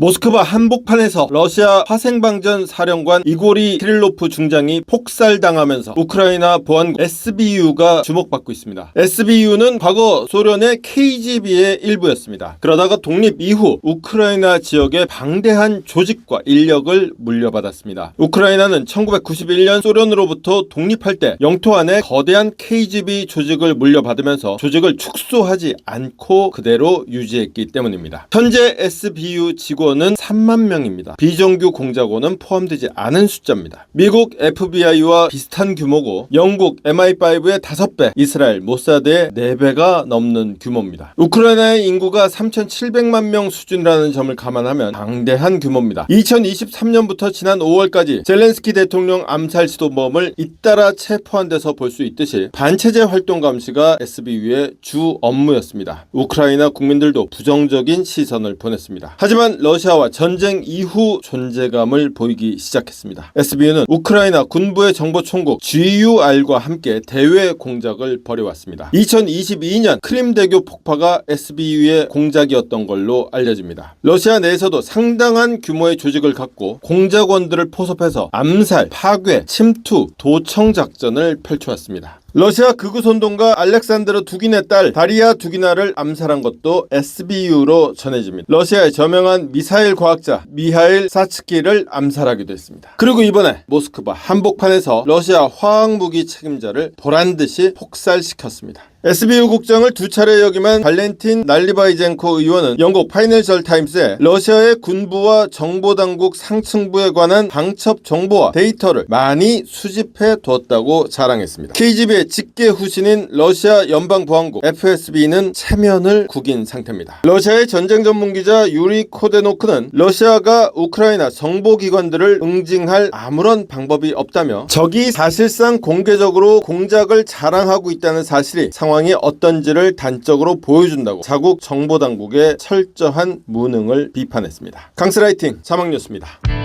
모스크바 한복판에서 러시아 화생방전 사령관 이고리 키릴로프 중장이 폭살당하면서 우크라이나 보안국 SBU가 주목받고 있습니다. SBU는 과거 소련의 KGB의 일부였습니다. 그러다가 독립 이후 우크라이나 지역에 방대한 조직과 인력을 물려받았습니다. 우크라이나는 1991년 소련으로부터 독립할 때 영토 안에 거대한 KGB 조직을 물려받으면서 조직을 축소하지 않고 그대로 유지했기 때문입니다. 현재 SBU 직원 은 3만 명입니다. 비정규 공작원은 포함되지 않은 숫자입니다. 미국 FBI와 비슷한 규모고 영국 MI5의 5배, 이스라엘 모사드의 4배가 넘는 규모입니다. 우크라이나의 인구가 3,700만 명 수준이라는 점을 감안하면 방대한 규모입니다. 2023년부터 지난 5월까지 젤렌스키 대통령 암살 시도범을 잇따라 체포한 데서 볼 수 있듯이 반체제 활동 감시가 SBU의 주 업무였습니다. 우크라이나 국민들도 부정적인 시선을 보냈습니다. 하지만 러시아 와 전쟁 이후 존재감을 보이기 시작했습니다. SBU는 우크라이나 군부의 정보 총국 GUR과 함께 대외 공작을 벌여왔습니다. 2022년 크림대교 폭파가 SBU의 공작이었던 걸로 알려집니다. 러시아 내에서도 상당한 규모의 조직을 갖고 공작원들을 포섭해서 암살, 파괴, 침투, 도청 작전을 펼쳐왔습니다. 러시아 극우 선동가 알렉산드르 두긴의 딸 다리아 두기나를 암살한 것도 SBU로 전해집니다. 러시아의 저명한 미사일 과학자 미하일 사츠키를 암살하기도 했습니다. 그리고 이번에 모스크바 한복판에서 러시아 화학무기 책임자를 보란듯이 폭살시켰습니다. SBU 국장을 두 차례 역임한 발렌틴 날리바이젠코 의원은 영국 파이낸셜 타임스에 러시아의 군부와 정보당국 상층부에 관한 방첩 정보와 데이터를 많이 수집해 두었다고 자랑했습니다. KGB의 직계 후신인 러시아 연방보안국 FSB는 체면을 구긴 상태입니다. 러시아의 전쟁 전문 기자 유리 코데노크는 러시아가 우크라이나 정보기관들을 응징할 아무런 방법이 없다며 적이 사실상 공개적으로 공작을 자랑하고 있다는 사실이 상황 이 어떤지를 단적으로 보여준다고 자국 정보당국의 철저한 무능을 비판했습니다. 강스라이팅 자막뉴스입니다.